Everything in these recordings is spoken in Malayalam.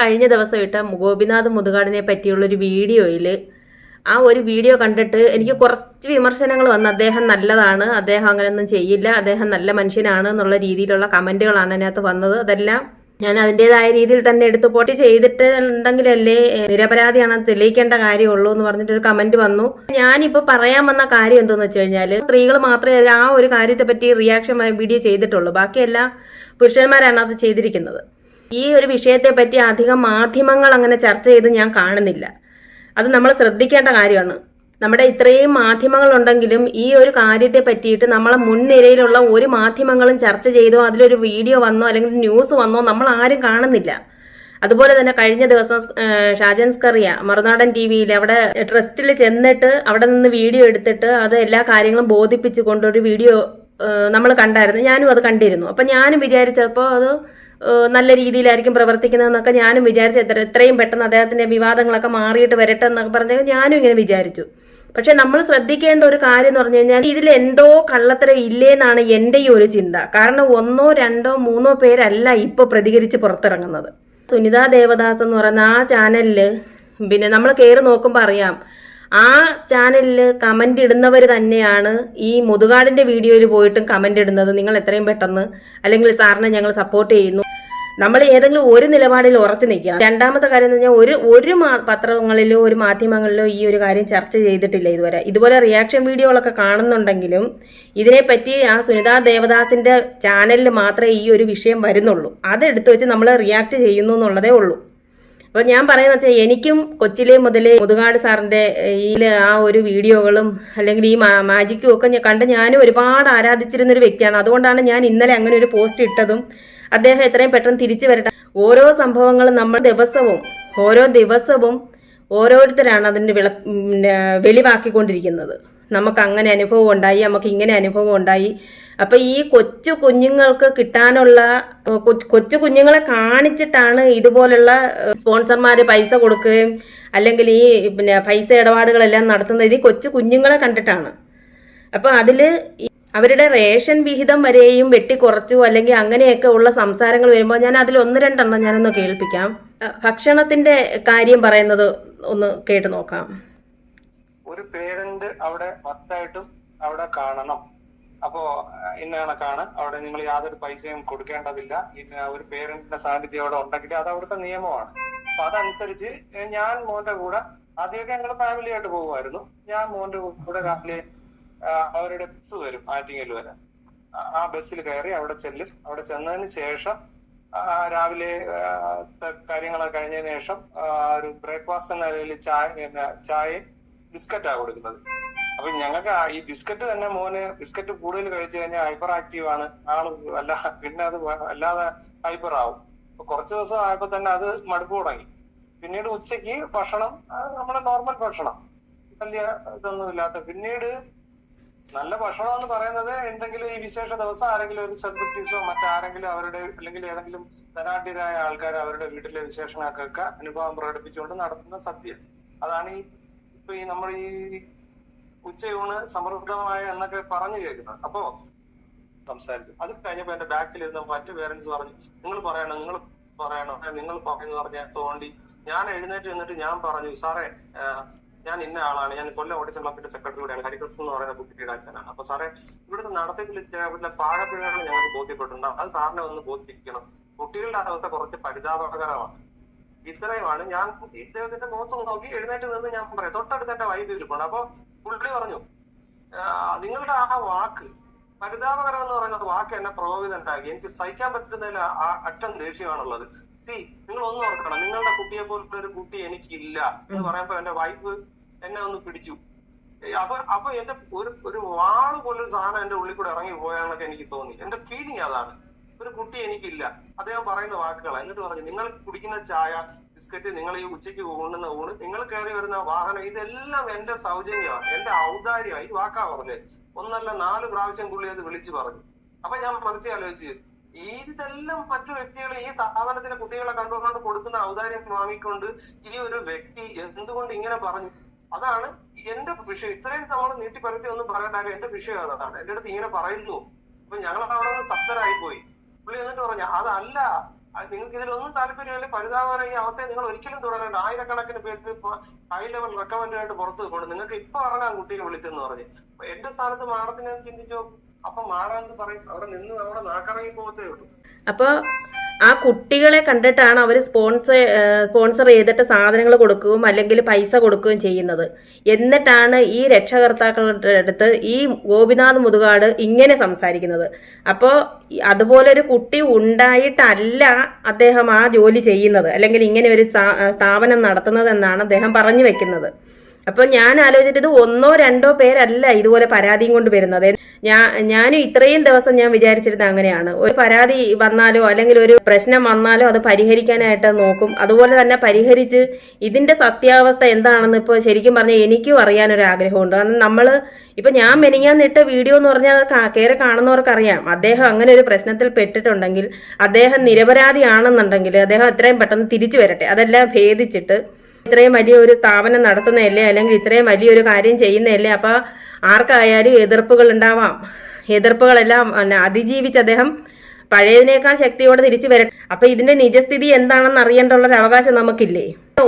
കഴിഞ്ഞ ദിവസം ഇട്ട ഗോപിനാഥ് മുതുകാടിനെ പറ്റിയുള്ള ഒരു വീഡിയോയിൽ ആ ഒരു വീഡിയോ കണ്ടിട്ട് എനിക്ക് കുറച്ച് വിമർശനങ്ങൾ വന്നു അദ്ദേഹം നല്ലതാണ് അദ്ദേഹം അങ്ങനെയൊന്നും ചെയ്യില്ല അദ്ദേഹം നല്ല മനുഷ്യനാണ് എന്നുള്ള രീതിയിലുള്ള കമന്റുകളാണ് അതിനകത്ത് വന്നത്. അതെല്ലാം ഞാൻ അതിന്റെതായ രീതിയിൽ തന്നെ എടുത്ത് പോട്ടി ചെയ്തിട്ടുണ്ടെങ്കിലല്ലേ നിരപരാധിയാണ് തെളിയിക്കേണ്ട കാര്യമുള്ളൂ എന്ന് പറഞ്ഞിട്ടൊരു കമന്റ് വന്നു. ഞാനിപ്പോൾ പറയാൻ വന്ന കാര്യം എന്തെന്ന് വെച്ച് കഴിഞ്ഞാൽ സ്ത്രീകൾ മാത്രമേ ആ ഒരു കാര്യത്തെ പറ്റി റിയാക്ഷൻ വീഡിയോ ചെയ്തിട്ടുള്ളൂ. ബാക്കിയെല്ലാം പുരുഷന്മാരാണ് അത് ചെയ്തിരിക്കുന്നത്. ഈ ഒരു വിഷയത്തെ പറ്റി അധികം മാധ്യമങ്ങൾ അങ്ങനെ ചർച്ച ചെയ്ത് ഞാൻ കാണുന്നില്ല. അത് നമ്മൾ ശ്രദ്ധിക്കേണ്ട കാര്യമാണ്. നമ്മുടെ ഇത്രയും മാധ്യമങ്ങൾ ഉണ്ടെങ്കിലും ഈ ഒരു കാര്യത്തെ പറ്റിയിട്ട് നമ്മളെ മുൻനിരയിലുള്ള ഒരു മാധ്യമങ്ങളും ചർച്ച ചെയ്തോ അതിലൊരു വീഡിയോ വന്നോ അല്ലെങ്കിൽ ന്യൂസ് വന്നോ നമ്മൾ ആരും കാണുന്നില്ല. അതുപോലെ തന്നെ കഴിഞ്ഞ ദിവസം ഷാജൻ സ്കറിയ മറുനാടൻ ടി വിയിൽ അവിടെ ട്രസ്റ്റിൽ ചെന്നിട്ട് അവിടെ നിന്ന് വീഡിയോ എടുത്തിട്ട് അത് എല്ലാ കാര്യങ്ങളും ബോധിപ്പിച്ചുകൊണ്ട് വീഡിയോ നമ്മൾ കണ്ടായിരുന്നു. ഞാനും അത് കണ്ടിരുന്നു. അപ്പം ഞാനും വിചാരിച്ചപ്പോൾ അത് നല്ല രീതിയിലായിരിക്കും പ്രവർത്തിക്കുന്നതെന്നൊക്കെ ഞാനും വിചാരിച്ചു. എത്ര എത്രയും പെട്ടെന്ന് അദ്ദേഹത്തിന്റെ വിവാദങ്ങളൊക്കെ മാറിയിട്ട് വരട്ടെ എന്നൊക്കെ പറഞ്ഞാൽ ഞാനും ഇങ്ങനെ വിചാരിച്ചു. പക്ഷെ നമ്മൾ ശ്രദ്ധിക്കേണ്ട ഒരു കാര്യം എന്ന് പറഞ്ഞു കഴിഞ്ഞാൽ ഇതിൽ എന്തോ കള്ളത്തരം ഇല്ലേന്നാണ് എന്റെ ഈ ഒരു ചിന്ത. കാരണം ഒന്നോ രണ്ടോ മൂന്നോ പേരല്ല ഇപ്പൊ പ്രതികരിച്ച് പുറത്തിറങ്ങുന്നത്. സുനിതാ ദേവദാസ് എന്ന് പറയുന്ന ആ ചാനലിൽ പിന്നെ നമ്മൾ കയറി നോക്കുമ്പോൾ അറിയാം. ആ ചാനലിൽ കമന്റ് ഇടുന്നവർ തന്നെയാണ് ഈ മുതുകാടിന്റെ വീഡിയോയിൽ പോയിട്ടും കമന്റ് ഇടുന്നത്. നിങ്ങൾ എത്രയും പെട്ടെന്ന് അല്ലെങ്കിൽ സാറിനെ ഞങ്ങൾ സപ്പോർട്ട് ചെയ്യുന്നു. നമ്മൾ ഏതെങ്കിലും ഒരു നിലപാടിൽ ഉറച്ചു നിൽക്കുക. രണ്ടാമത്തെ കാര്യം എന്ന് പറഞ്ഞാൽ ഒരു ഒരു പത്രങ്ങളിലോ ഒരു മാധ്യമങ്ങളിലോ ഈ ഒരു കാര്യം ചർച്ച ചെയ്തിട്ടില്ല ഇതുവരെ. ഇതുപോലെ റിയാക്ഷൻ വീഡിയോകളൊക്കെ കാണുന്നുണ്ടെങ്കിലും ഇതിനെപ്പറ്റി ആ സുനിതാ ദേവദാസിന്റെ ചാനലിൽ മാത്രമേ ഈ ഒരു വിഷയം വരുന്നുള്ളൂ. അതെടുത്ത് വെച്ച് നമ്മൾ റിയാക്ട് ചെയ്യുന്നു എന്നുള്ളതേ ഉള്ളൂ. അപ്പൊ ഞാൻ പറയുന്ന വെച്ചാൽ എനിക്കും കൊച്ചിലെ മുതലേ മുതുകാട് സാറിന്റെ ഈ ആ ഒരു വീഡിയോകളും അല്ലെങ്കിൽ ഈ മാജിക്കും ഒക്കെ കണ്ട് ഞാനും ഒരുപാട് ആരാധിച്ചിരുന്ന ഒരു വ്യക്തിയാണ്. അതുകൊണ്ടാണ് ഞാൻ ഇന്നലെ അങ്ങനെ ഒരു പോസ്റ്റ് ഇട്ടതും അദ്ദേഹം എത്രയും പെട്ടെന്ന് തിരിച്ചു വരട്ടെ. ഓരോ സംഭവങ്ങളും നമ്മൾ ദിവസവും ഓരോ ദിവസവും ഓരോരുത്തരാണ് അതിന്റെ വിള വെളിവാക്കിക്കൊണ്ടിരിക്കുന്നത്. നമുക്ക് അങ്ങനെ അനുഭവം ഉണ്ടായി നമുക്ക് ഇങ്ങനെ അനുഭവം ഉണ്ടായി. അപ്പൊ ഈ കൊച്ചു കുഞ്ഞുങ്ങൾക്ക് കിട്ടാനുള്ള കൊച്ചു കുഞ്ഞുങ്ങളെ കാണിച്ചിട്ടാണ് ഇതുപോലുള്ള സ്പോൺസർമാര് പൈസ കൊടുക്കുകയും അല്ലെങ്കിൽ ഈ പിന്നെ പൈസ ഇടപാടുകളെല്ലാം നടത്തുന്നത്. ഈ കൊച്ചു കുഞ്ഞുങ്ങളെ കണ്ടിട്ടാണ്. അപ്പൊ അതിൽ അവരുടെ റേഷൻ വിഹിതം വരെയും വെട്ടിക്കുറച്ചു അല്ലെങ്കിൽ അങ്ങനെയൊക്കെ ഉള്ള സംസാരങ്ങൾ വരുമ്പോൾ ഞാൻ അതിൽ ഒന്ന് രണ്ടെണ്ണം ഞാനൊന്ന് കേൾപ്പിക്കാം. ഭക്ഷണത്തിന്റെ കാര്യം പറയുന്നത് ഒന്ന് കേട്ടു നോക്കാം. ഒരു പേരന്റ് അവിടെ മസ്റ്റായിട്ടും അവിടെ കാണണം. അപ്പോ ഇന്ന കണക്കാണ്. അവിടെ നിങ്ങൾ യാതൊരു പൈസയും കൊടുക്കേണ്ടതില്ല. ഇന്ന ഒരു പേരന്റിന്റെ സാന്നിധ്യം അവിടെ ഉണ്ടെങ്കിൽ അത് അവിടുത്തെ നിയമമാണ്. അപ്പൊ അതനുസരിച്ച് ഞാൻ മോന്റെ കൂടെ ആദ്യമൊക്കെ ഞങ്ങൾ ഫാമിലി ആയിട്ട് പോകുമായിരുന്നു. ഞാൻ മോന്റെ കൂടെ രാവിലെ അവരുടെ ബസ് വരും ആറ്റിങ്ങൽ വരെ. ആ- ബസ്സിൽ കയറി അവിടെ ചെല്ലും. അവിടെ ചെന്നതിന് ശേഷം രാവിലെ കാര്യങ്ങളൊക്കെ കഴിഞ്ഞതിന് ശേഷം ഒരു ബ്രേക്ക്ഫാസ്റ്റ് എന്ന നിലയിൽ ചായ പിന്നെ ചായയും ബിസ്ക്കറ്റാ കൊടുക്കുന്നത്. അപ്പൊ ഞങ്ങൾക്ക് ഈ ബിസ്ക്കറ്റ് തന്നെ മോന് ബിസ്ക്കറ്റ് കൂടുതൽ കഴിച്ചു കഴിഞ്ഞാൽ ഹൈപ്പർ ആക്റ്റീവ് ആണ്. ആൾ അല്ല പിന്നെ അത് അല്ലാതെ ഹൈപ്പർ ആവും. കുറച്ച് ദിവസം ആയപ്പോ തന്നെ അത് മടുപ്പ് തുടങ്ങി. പിന്നീട് ഉച്ചയ്ക്ക് ഭക്ഷണം നമ്മുടെ നോർമൽ ഭക്ഷണം. വലിയ ഇതൊന്നും ഇല്ലാത്ത പിന്നീട് നല്ല ഭക്ഷണം എന്ന് പറയുന്നത് എന്തെങ്കിലും ഈ വിശേഷ ദിവസം ആരെങ്കിലും ഒരു സെലിബ്രിറ്റീസോ മറ്റാരെങ്കിലും അവരുടെ അല്ലെങ്കിൽ ഏതെങ്കിലും ധനാഢ്യരായ ആൾക്കാർ അവരുടെ വീട്ടിലെ വിശേഷങ്ങൾക്കൊക്കെ അനുഭവം പ്രകടിപ്പിച്ചുകൊണ്ട് നടത്തുന്ന സദ്യ. അതാണ് ഈ ഇപ്പൊ ഈ നമ്മൾ ഈ ഉച്ചയൂണ് സമൃദ്ധമായ എന്നൊക്കെ പറഞ്ഞു കേൾക്കുന്നത്. അപ്പോ സംസാരിച്ചു. അത് കഴിഞ്ഞപ്പോ എന്റെ ബാക്കിൽ ഇരുന്ന മറ്റു പേരൻസ് പറഞ്ഞു നിങ്ങൾ പറയണം നിങ്ങൾ പറയണം നിങ്ങൾ പറയുന്നു പറഞ്ഞ തോണ്ടി ഞാൻ എഴുന്നേറ്റ് നിന്നിട്ട് ഞാൻ പറഞ്ഞു സാറേ ഞാൻ ഇന്ന ആളാണ്. ഞാൻ കൊല്ലം ഓഡിഷൻ ക്ലബിന്റെ സെക്രട്ടറി കൂടെയാണ്. ഹരികൃഷ്ണൻ എന്ന് പറയുന്ന കുട്ടിയുടെ അച്ഛനാണ് അപ്പൊ സാറേ ഇവിടുത്തെ നടത്തിപ്പിൽ ചില പാഴപ്പിഴകൾ ഞങ്ങൾക്ക് ബോധ്യപ്പെട്ടിട്ടുണ്ട്. അത് സാറിനെ ഒന്ന് ബോധിപ്പിക്കണം. കുട്ടികളുടെ അവസ്ഥ കുറച്ച് പരിതാപകരമാണ്. ഇത്രയുമാണ്. ഞാൻ ഇദ്ദേഹത്തിന്റെ മുഖത്ത് നോക്കി എഴുന്നേറ്റ് നിന്ന് ഞാൻ പറയാം. തൊട്ടടുത്ത് എന്റെ വൈദ്യുതി ഇരിപ്പുണ്ട്. അപ്പൊ പുള്ളി പറഞ്ഞു നിങ്ങളുടെ ആ വാക്ക് പരിതാപകരം എന്ന് പറയുന്ന വാക്ക് എന്നെ പ്രകോപിതണ്ടാക്കി എനിക്ക് സഹിക്കാൻ പറ്റുന്നതിൽ അറ്റം ദേഷ്യമാണുള്ളത്. സി നിങ്ങൾ ഒന്ന് ഓർക്കണം. നിങ്ങളുടെ കുട്ടിയെ പോലത്തെ ഒരു കുട്ടി എനിക്കില്ല. എന്ന് പറയുമ്പോ എന്റെ വൈഫ് എന്നെ ഒന്ന് പിടിച്ചു. അപ്പൊ അപ്പൊ എന്റെ ഒരു ഒരു വാൾ പോലൊരു സാധനം എന്റെ ഉള്ളിൽ കൂടെ ഇറങ്ങി പോയാന്നൊക്കെ എനിക്ക് തോന്നി. എന്റെ ഫീലിംഗ് അതാണ്. ഒരു കുട്ടി എനിക്കില്ല. അദ്ദേഹം പറയുന്ന വാക്കുകളാണ്. എന്നിട്ട് പറഞ്ഞു നിങ്ങൾ കുടിക്കുന്ന ചായ ബിസ്ക്കറ്റ് നിങ്ങൾ ഈ ഉച്ചയ്ക്ക് കൊണ്ടുവന്ന ഊണ് നിങ്ങൾ കയറി വരുന്ന വാഹനം ഇതെല്ലാം എന്റെ സൗജന്യമാണ് എന്റെ ഔദാര്യമാണ്. ഈ വാക്കാ പറഞ്ഞത് ഒന്നല്ല നാല് പ്രാവശ്യം പുള്ളി അത് വിളിച്ചു പറഞ്ഞു. അപ്പൊ ഞാൻ മനസ്സിൽ ആലോചിച്ച് ഇതെല്ലാം മറ്റു വ്യക്തികൾ ഈ സ്ഥാപനത്തിലെ കുട്ടികളെ കണ്ടുകൊണ്ട് കൊടുക്കുന്ന ഔദാര്യം വാങ്ങിക്കൊണ്ട് ഈ ഒരു വ്യക്തി എന്തുകൊണ്ട് ഇങ്ങനെ പറഞ്ഞു? അതാണ് എന്റെ വിഷയം. ഇത്രയും തവണ നീട്ടി പരത്തി ഒന്നും പറയണ്ടായിരുന്നു എന്റെ വിഷയം അതാണ്. എന്റെ അടുത്ത് ഇങ്ങനെ പറയുന്നു. അപ്പൊ ഞങ്ങൾ അവിടെ നിന്ന് സപ്തരായി പോയി. പുള്ളി എന്നിട്ട് പറഞ്ഞ അതല്ല അത് നിങ്ങൾക്ക് ഇതിലൊന്നും താല്പര്യമില്ല പരിതാപകര ഈ അവസ്ഥയെ നിങ്ങൾ ഒരിക്കലും തുടരേണ്ട. ആയിരക്കണക്കിന് പേർക്ക് ഹൈ ലെവൽ റെക്കമെൻഡ് ആയിട്ട് പുറത്ത് പോകണം നിങ്ങൾക്ക് ഇപ്പൊ ഇറങ്ങാൻ കുട്ടിയെ വിളിച്ചെന്ന് പറഞ്ഞു. എന്റെ സ്ഥാനത്ത് മാഡത്തിനെ ചിന്തിച്ചോ? അപ്പൊ മാഡം പറയും? അവിടെ നിന്ന് അവിടെ നാക്കിറങ്ങി പോകത്തേ ഉള്ളൂ. അപ്പോൾ ആ കുട്ടികളെ കണ്ടിട്ടാണ് അവർ സ്പോൺസർ സ്പോൺസർ ചെയ്തിട്ട് സാധനങ്ങൾ കൊടുക്കുകയും അല്ലെങ്കിൽ പൈസ കൊടുക്കുകയും ചെയ്യുന്നത്. എന്നിട്ടാണ് ഈ രക്ഷകർത്താക്കളുടെ അടുത്ത് ഈ ഗോപിനാഥ് മുതുകാട് ഇങ്ങനെ സംസാരിക്കുന്നത്. അപ്പോൾ അതുപോലെ ഒരു കുട്ടി ഉണ്ടായിട്ടല്ല അദ്ദേഹം ആ ജോലി ചെയ്യുന്നത്. അല്ലെങ്കിൽ ഇങ്ങനെ ഒരു സ്ഥാ- സ്ഥാപനം നടത്തുന്നത് എന്നാണ് അദ്ദേഹം പറഞ്ഞു വെക്കുന്നത്. അപ്പോൾ ഞാൻ ആലോചിച്ചിട്ട് ഒന്നോ രണ്ടോ പേരല്ല ഇതുപോലെ പരാതിയും കൊണ്ട് വരുന്നത്. ഞാൻ ഞാനും ഇത്രയും ദിവസം ഞാൻ വിചാരിച്ചിരുന്നത് അങ്ങനെയാണ്. ഒരു പരാതി വന്നാലോ അല്ലെങ്കിൽ ഒരു പ്രശ്നം വന്നാലോ അത് പരിഹരിക്കാനായിട്ട് നോക്കും. അതുപോലെ തന്നെ പരിഹരിച്ച് ഇതിന്റെ സത്യാവസ്ഥ എന്താണെന്ന് ഇപ്പോൾ ശരിക്കും പറഞ്ഞാൽ എനിക്കും അറിയാനൊരു ആഗ്രഹമുണ്ട്. കാരണം നമ്മൾ ഇപ്പൊ ഞാൻ മെനിങ്ങാന്നിട്ട വീഡിയോ എന്ന് പറഞ്ഞാൽ കയറി കാണുന്നവർക്കറിയാം. അദ്ദേഹം അങ്ങനെ ഒരു പ്രശ്നത്തിൽ പെട്ടിട്ടുണ്ടെങ്കിൽ അദ്ദേഹം നിരപരാധിയാണെന്നുണ്ടെങ്കിൽ അദ്ദേഹം എത്രയും പെട്ടെന്ന് തിരിച്ചു വരട്ടെ. അതെല്ലാം ഭേദിച്ചിട്ട് ഇത്രയും വലിയ ഒരു സ്ഥാപനം നടത്തുന്നതല്ലേ? അല്ലെങ്കിൽ ഇത്രയും വലിയൊരു കാര്യം ചെയ്യുന്നതല്ലേ? അപ്പൊ ആർക്കായാലും എതിർപ്പുകൾ ഉണ്ടാവാം. എതിർപ്പുകളെല്ലാം അതിജീവിച്ച് അദ്ദേഹം പഴയതിനേക്കാൾ ശക്തിയോടെ തിരിച്ചു വരട്ടെ. അപ്പൊ ഇതിന്റെ നിജസ്ഥിതി എന്താണെന്ന് അറിയേണ്ടുള്ള ഒരു അവകാശം നമുക്കില്ലേ?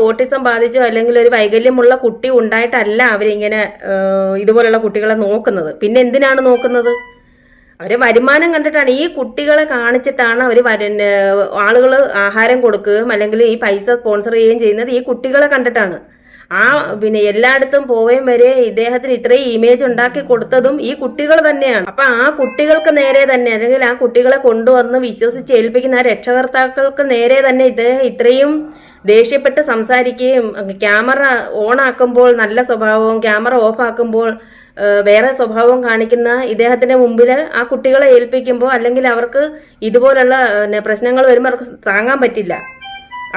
ഓട്ടിസം ബാധിച്ചോ അല്ലെങ്കിൽ ഒരു വൈകല്യമുള്ള കുട്ടി ഉണ്ടായിട്ടല്ല അവരിങ്ങനെ ഇതുപോലുള്ള കുട്ടികളെ നോക്കുന്നത്. പിന്നെ എന്തിനാണ് നോക്കുന്നത്? അവർ വരുമാനം കണ്ടിട്ടാണ് ഈ കുട്ടികളെ കാണിച്ചിട്ടാണ് അവർ ആളുകൾ ആഹാരം കൊടുക്കുകയും അല്ലെങ്കിൽ ഈ പൈസ സ്പോൺസർ ചെയ്യുകയും ചെയ്യുന്നത് ഈ കുട്ടികളെ കണ്ടിട്ടാണ്. ആ പിന്നെ എല്ലായിടത്തും പോവുകയും വരെ ഇദ്ദേഹത്തിന് ഇത്രയും ഇമേജ് ഉണ്ടാക്കി കൊടുത്തതും ഈ കുട്ടികൾ തന്നെയാണ്. അപ്പൊ ആ കുട്ടികൾക്ക് നേരെ തന്നെ അല്ലെങ്കിൽ ആ കുട്ടികളെ കൊണ്ടുവന്ന് വിശ്വസിച്ച് ഏൽപ്പിക്കുന്ന ആ രക്ഷകർത്താക്കൾക്ക് നേരെ തന്നെ ഇദ്ദേഹം ഇത്രയും ദേഷ്യപ്പെട്ട് സംസാരിക്കുകയും ക്യാമറ ഓൺ ആക്കുമ്പോൾ നല്ല സ്വഭാവവും ക്യാമറ ഓഫ് ആക്കുമ്പോൾ വേറെ സ്വഭാവം കാണിക്കുന്ന ഇദ്ദേഹത്തിന്റെ മുമ്പിൽ ആ കുട്ടികളെ ഏൽപ്പിക്കുമ്പോൾ അല്ലെങ്കിൽ അവർക്ക് ഇതുപോലുള്ള പ്രശ്നങ്ങൾ വരുമ്പോൾ അവർക്ക് താങ്ങാൻ പറ്റില്ല.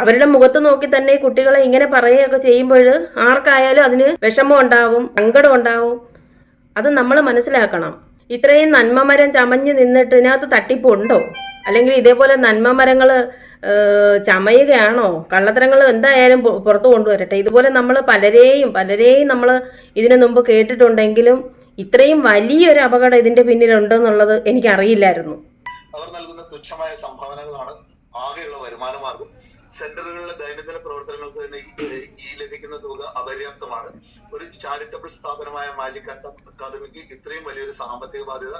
അവരുടെ മുഖത്ത് നോക്കി തന്നെ കുട്ടികളെ ഇങ്ങനെ പറയുകയൊക്കെ ചെയ്യുമ്പോൾ ആർക്കായാലും അതിന് വിഷമം ഉണ്ടാവും സങ്കടം ഉണ്ടാവും. അത് നമ്മൾ മനസ്സിലാക്കണം. ഇത്രയും നന്മമരം ചമഞ്ഞ് നിന്നിട്ട് ഇതിനകത്ത് തട്ടിപ്പുണ്ടോ അല്ലെങ്കിൽ ഇതേപോലെ നന്മ മരങ്ങൾ ചമയുകയാണോ? കള്ളത്തരങ്ങൾ എന്തായാലും പുറത്തു കൊണ്ടുവരട്ടെ. ഇതുപോലെ നമ്മൾ പലരെയും പലരെയും നമ്മൾ ഇതിനു മുമ്പ് കേട്ടിട്ടുണ്ടെങ്കിലും ഇത്രയും വലിയൊരു അപകടം ഇതിന്റെ പിന്നിലുണ്ടെന്നുള്ളത് എനിക്കറിയില്ലായിരുന്നു. അവർ നൽകുന്ന തുച്ഛമായ സംഭാവനകളാണ് ആകെയുള്ള വരുമാന മാർഗം. സെന്ററുകളിലെ ദൈനംദിന പ്രവർത്തനങ്ങൾക്ക് തന്നെ ഈ ലഭിക്കുന്ന തുക അപര്യാപ്തമാണ്. ഒരു ചാരിറ്റബിൾ സ്ഥാപനമായ മാജിക് അക്കാദമിക്ക് ഇത്രയും വലിയൊരു സാമ്പത്തിക ബാധ്യത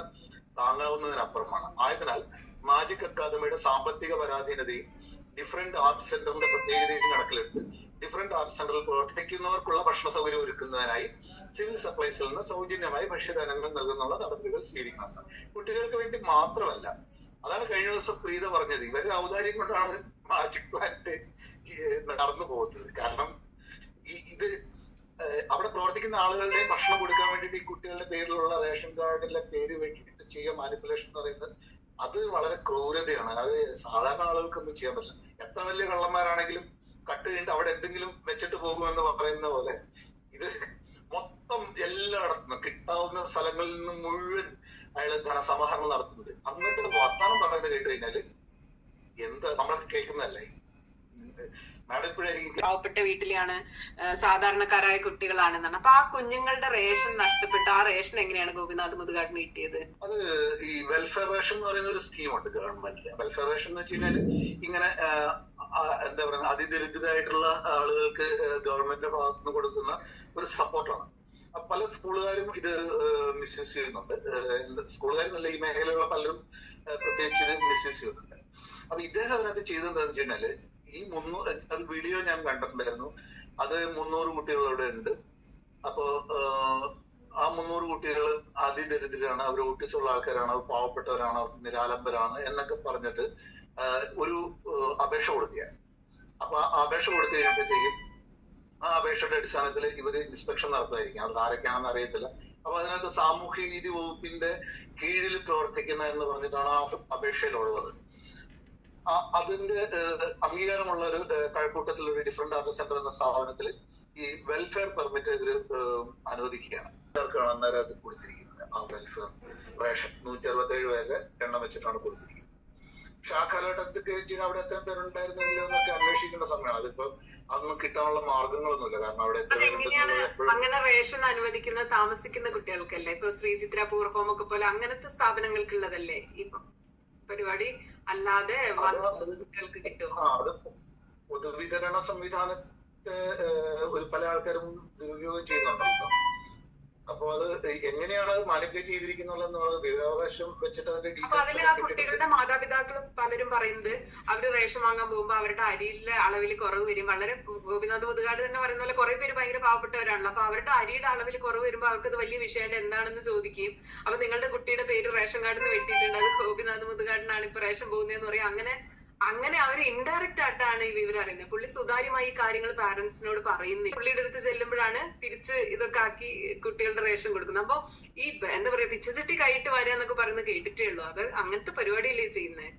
താങ്ങാവുന്നതിനപ്പുറമാണ്. ആയതിനാൽ മാജിക് അക്കാദമിയുടെ സാമ്പത്തിക പരാധീനതയും ഡിഫറെന്റ് ആർട്ട് സെന്ററിന്റെ പ്രത്യേകതയും കണക്കിലെടുത്ത് ഡിഫറെന്റ് ആർട്ട് സെന്ററിൽ പ്രവർത്തിക്കുന്നവർക്കുള്ള ഭക്ഷണ സൗകര്യം ഒരുക്കുന്നതിനായി സിവിൽ സപ്ലൈസിൽ നിന്ന് സൗജന്യമായി ഭക്ഷ്യധാന്യങ്ങൾ നൽകുന്നുള്ള നടപടികൾ സ്വീകരിക്കുന്നത് കുട്ടികൾക്ക് വേണ്ടി മാത്രമല്ല അതാണ് കഴിഞ്ഞ ദിവസം പ്രീത പറഞ്ഞത്. ഇവരുടെ ഔദാര്യം കൊണ്ടാണ് മാജിക് പ്ലാന്റ് നടന്നു പോകുന്നത്. കാരണം ഈ ഇത് അവിടെ പ്രവർത്തിക്കുന്ന ആളുകളുടെ ഭക്ഷണം കൊടുക്കാൻ വേണ്ടിയിട്ട് ഈ കുട്ടികളുടെ പേരിലുള്ള റേഷൻ കാർഡിലെ പേര് വേണ്ടിയിട്ട് ചെയ്യുക മാനിപ്പുലേഷൻ എന്ന് പറയുന്നത് അത് വളരെ ക്രൂരതയാണ്. അത് സാധാരണ ആളുകൾക്കൊന്നും ചെയ്യാൻ പറ്റില്ല. എത്ര വലിയ കള്ളന്മാരാണെങ്കിലും കട്ട് കഴിഞ്ഞിട്ട് അവിടെ എന്തെങ്കിലും വെച്ചിട്ട് പോകുമെന്ന് പറയുന്ന പോലെ ഇത് മൊത്തം എല്ലായിടത്തും കിട്ടാവുന്ന സ്ഥലങ്ങളിൽ നിന്ന് മുഴുവൻ അയാൾ ധനസമാഹരണം നടത്തുന്നുണ്ട്. എന്നിട്ട് വർത്താനം പറയുന്നത് കേട്ട് കഴിഞ്ഞാൽ എന്ത് നമ്മളൊക്കെ കേൾക്കുന്നതല്ലേ? പാവപ്പെട്ട വീട്ടിലെയാണ് സാധാരണക്കാരായ കുട്ടികളാണെന്നാണ്. അപ്പൊ ആ കുഞ്ഞുങ്ങളുടെ റേഷൻ നഷ്ടപ്പെട്ട ആ റേഷൻ എങ്ങനെയാണ് ഗോപിനാഥ് മുതുകാട്ടിന് കിട്ടിയത്? അത് ഈ വെൽഫെയർ റേഷൻ എന്ന് പറയുന്ന ഒരു സ്കീമുണ്ട് ഗവൺമെന്റിന്റെ വെൽഫെയർ റേഷൻ എന്ന് വെച്ച് കഴിഞ്ഞാൽ ഇങ്ങനെ എന്താ പറയുക അതിദരിദ്രരായിട്ടുള്ള ആളുകൾക്ക് ഗവൺമെന്റിന്റെ ഭാഗത്ത് നിന്ന് കൊടുക്കുന്ന ഒരു സപ്പോർട്ടാണ് പല സ്കൂളുകാരും ഇത് മിസ്യൂസ് ചെയ്യുന്നുണ്ട്. സ്കൂളുകാരെന്നല്ല ഈ മേഖലയിലുള്ള പലരും പ്രത്യേകിച്ച് ഇത് മിസ്യൂസ് ചെയ്യുന്നുണ്ട്. അപ്പൊ ഇദ്ദേഹം അതിനകത്ത് ചെയ്തത് എന്താണെന്ന് വെച്ച് കഴിഞ്ഞാൽ ഈ മുന്നൂറ് ഒരു വീഡിയോ ഞാൻ കണ്ടിട്ടുണ്ടായിരുന്നു. അത് മുന്നൂറ് കുട്ടികൾ അവിടെ ഉണ്ട്. അപ്പോ ആ മുന്നൂറ് കുട്ടികൾ അതിദരിദ്രരാണ്. അവർ ഓട്ടിസമുള്ള ആൾക്കാരാണ്. അവർ പാവപ്പെട്ടവരാണ്. അവർ നിരാലംബരാണ് എന്നൊക്കെ പറഞ്ഞിട്ട് ഒരു അപേക്ഷ കൊടുക്കുക അപ്പൊ ആ അപേക്ഷ കൊടുത്തു കഴിയുമ്പോഴത്തേക്കും ആ അപേക്ഷയുടെ അടിസ്ഥാനത്തിൽ ഇവർ ഇൻസ്പെക്ഷൻ നടത്തുമായിരിക്കും. അത് ആരൊക്കെയാണെന്ന് അറിയത്തില്ല. അപ്പൊ അതിനകത്ത് സാമൂഹ്യ നീതി വകുപ്പിന്റെ കീഴിൽ പ്രവർത്തിക്കുന്ന എന്ന് പറഞ്ഞിട്ടാണ് ആ അപേക്ഷയിലുള്ളത്. അതിന്റെ അംഗീകാരമുള്ള ഒരു കഴക്കൂട്ടത്തിൽ ഒരു ഡിഫറെന്റ് ആർട്ട് സെന്റർ എന്ന സ്ഥാപനത്തിൽ ഈ വെൽഫെയർ പെർമിറ്റ് ഏഹ്, അനുവദിക്കുകയാണ്. ആർക്കാണ് അന്നേരം അത് കൊടുത്തിരിക്കുന്നത്? ആ വെൽഫെയർ റേഷൻ നൂറ്റി അറുപത്തി ഏഴ് പേരുടെ എണ്ണം വെച്ചിട്ടാണ് കൊടുത്തിരിക്കുന്നത്. പക്ഷെ ആ കാലഘട്ടത്തിൽ അവിടെ എത്ര പേരുണ്ടായിരുന്നില്ലോ എന്നൊക്കെ അന്വേഷിക്കേണ്ട സമയമാണ്. അതിപ്പോ അതൊന്നും കിട്ടാനുള്ള മാർഗങ്ങളൊന്നുമില്ല. കാരണം അവിടെ അങ്ങനെ റേഷൻ അനുവദിക്കുന്ന താമസിക്കുന്ന കുട്ടികൾക്കല്ലേ? ഇപ്പൊ ശ്രീചിത്ര ഒക്കെ പോലെ അങ്ങനത്തെ സ്ഥാപനങ്ങൾക്കുള്ളതല്ലേ ഇപ്പൊ? പരിപാടി അല്ലാതെ കുട്ടികൾക്ക് അത് പൊതുവിതരണ സംവിധാനത്തെ ഒരു പല ആൾക്കാരും ദുരുപയോഗം ചെയ്യുന്നുണ്ടല്ലോ. അപ്പൊ അത് എങ്ങനെയാണ് അത് മാനിപ്പുലേറ്റ് ചെയ്തിരിക്കുന്നുള്ളത് വിവരാവകാശം വെച്ചിട്ട് അതിന്റെ ആ കുട്ടികളുടെ മാതാപിതാക്കൾ പലരും പറയുന്നത് അവർ റേഷൻ വാങ്ങാൻ പോകുമ്പോൾ അവരുടെ അരിയിലെ അളവിൽ കുറവ് വരും. വളരെ ഗോപിനാഥ് മുതുകാട് തന്നെ പറയുന്ന പോലെ കുറെ പേര് ഭയങ്കര പാവപ്പെട്ടവരാണല്ലോ. അപ്പൊ അവരുടെ അരിയുടെ അളവിൽ കുറവ് വരുമ്പോൾ അവർക്ക് അത് വലിയ വിഷയമായിട്ട് എന്താണെന്ന് ചോദിക്കുകയും അപ്പൊ നിങ്ങളുടെ കുട്ടിയുടെ പേര് റേഷൻ കാർഡിൽ നിന്ന് വെട്ടിയിട്ടുണ്ട്. അത് ഗോപിനാഥ് മുതുകാടിനാണ് ഇപ്പൊ റേഷൻ പോകുന്നതെന്ന് പറയും. അങ്ങനെ അങ്ങനെ അവർ ഇൻഡയറക്റ്റ് ആയിട്ടാണ് ഈ വിവരം അറിയുന്നത്. പുള്ളി സുതാര്യമായി ഈ കാര്യങ്ങൾ പാരന്റ്സിനോട് പറയുന്നില്ല. പുള്ളിയുടെ അടുത്ത് ചെല്ലുമ്പോഴാണ് തിരിച്ച് ഇതൊക്കെ ആക്കി കുട്ടികളുടെ റേഷൻ കൊടുക്കുന്നത്. അപ്പൊ ഈ എന്താ പറയാ പിച്ചചട്ടി കൈയിട്ട് വരാന്നൊക്കെ പറയുന്നത് കേട്ടിട്ടേ ഉള്ളൂ. അത് അങ്ങനത്തെ പരിപാടിയല്ലേ ചെയ്യുന്നത്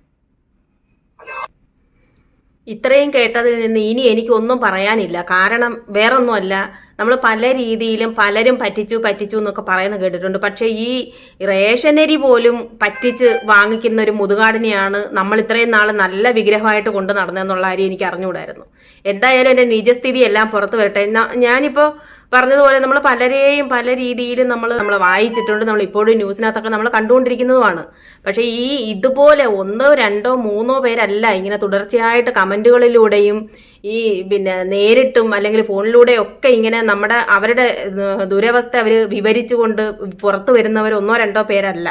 ഇത്രയും കേട്ടതിൽ നിന്ന് ഇനി എനിക്കൊന്നും പറയാനില്ല. കാരണം വേറൊന്നുമല്ല. നമ്മൾ പല രീതിയിലും പലരും പറ്റിച്ചു പറ്റിച്ചു എന്നൊക്കെ പറയുന്ന കേട്ടിട്ടുണ്ട്. പക്ഷേ ഈ റേഷനരി പോലും പറ്റിച്ച് വാങ്ങിക്കുന്ന ഒരു മുതുകാടിനെയാണ് നമ്മൾ ഇത്രയും നാൾ നല്ല വിഗ്രഹമായിട്ട് കൊണ്ട് നടന്നതെന്നുള്ള കാര്യം എനിക്ക് അറിഞ്ഞുകൂടായിരുന്നു. എന്തായാലും എന്റെ നിജസ്ഥിതി എല്ലാം പുറത്തു വരട്ടെ. ഞാനിപ്പോൾ പറഞ്ഞതുപോലെ നമ്മൾ പലരെയും പല രീതിയിലും നമ്മൾ നമ്മൾ വായിച്ചിട്ടുണ്ട്. നമ്മൾ ഇപ്പോഴും ന്യൂസിനകത്തൊക്കെ നമ്മൾ കണ്ടുകൊണ്ടിരിക്കുന്നതുമാണ്. പക്ഷേ ഈ ഇതുപോലെ ഒന്നോ രണ്ടോ മൂന്നോ പേരല്ല ഇങ്ങനെ തുടർച്ചയായിട്ട് കമന്റുകളിലൂടെയും ഈ പിന്നെ നേരിട്ടും അല്ലെങ്കിൽ ഫോണിലൂടെയും ഒക്കെ ഇങ്ങനെ നമ്മുടെ അവരുടെ ദുരവസ്ഥ അവർ വിവരിച്ചുകൊണ്ട് പുറത്തു വരുന്നവർ ഒന്നോ രണ്ടോ പേരല്ല.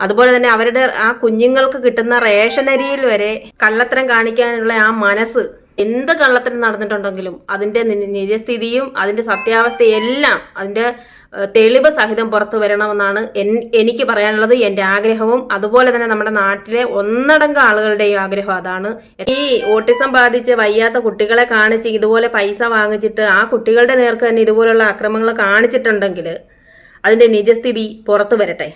അതുപോലെ തന്നെ അവരുടെ ആ കുഞ്ഞുങ്ങൾക്ക് കിട്ടുന്ന റേഷനരിയിൽ വരെ കള്ളത്തരം കാണിക്കാനുള്ള ആ മനസ്സ് എന്ത് കള്ളത്തിന് നടന്നിട്ടുണ്ടെങ്കിലും അതിന്റെ നിജസ്ഥിതിയും അതിന്റെ സത്യാവസ്ഥയെല്ലാം അതിന്റെ തെളിവ് സഹിതം പുറത്തു വരണമെന്നാണ് എനിക്ക് പറയാനുള്ളത് എന്റെ ആഗ്രഹവും. അതുപോലെ തന്നെ നമ്മുടെ നാട്ടിലെ ഒന്നടങ്കം ആളുകളുടെയും ആഗ്രഹം അതാണ്. ഈ ഓട്ടിസം ബാധിച്ച് വയ്യാത്ത കുട്ടികളെ കാണിച്ച് ഇതുപോലെ പൈസ വാങ്ങിച്ചിട്ട് ആ കുട്ടികളുടെ നേർക്ക് തന്നെ ഇതുപോലുള്ള അക്രമങ്ങൾ കാണിച്ചിട്ടുണ്ടെങ്കിൽ അതിന്റെ നിജസ്ഥിതി പുറത്തു വരട്ടെ.